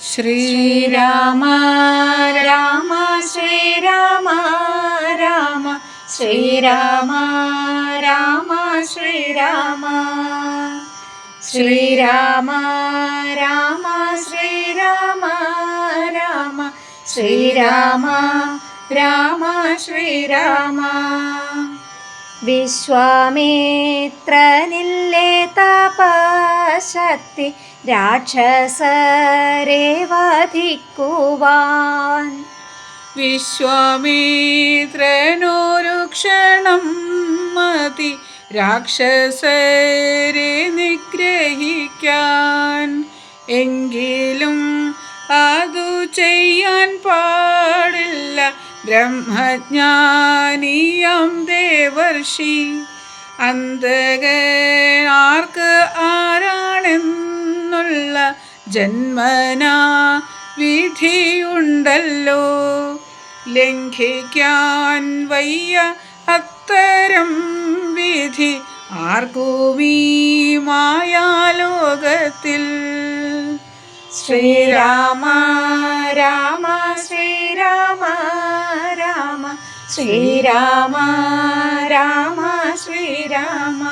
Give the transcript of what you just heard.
ശ്രീരാമ രാമ ശ്രീരാമ രാമ ശ്രീരാമ രാമ ശ്രീരാമ. ശ്രീരാമ രാമ ശ്രീരാമ രാമ ശ്രീരാമ രാമ ശ്രീരാമ. വിശ്വാമിത്രനില്ലേ തപശക്തി രാക്ഷസരെ വധിക്കുവാൻ. ക്ഷണം മതി രാക്ഷസരെ നിഗ്രഹിക്കാൻ. എങ്കിലും അതു ചെയ്യാൻ പാടില്ല ബ്രഹ്മജ്ഞാനിയം ദേവർഷി. അന്തകനാർക്ക് ആരാണെന്നുള്ള ജന്മനാ വിധിയുണ്ടല്ലോ. ലംഘിക്കാൻ വയ്യ അത്തരം വിധി ആർക്കുമീ മായാലോകത്തിൽ? ശ്രീരാമ രാമ ശ്രീരാമ രാമ ശ്രീരാമ രാമ ശ്രീരാമ.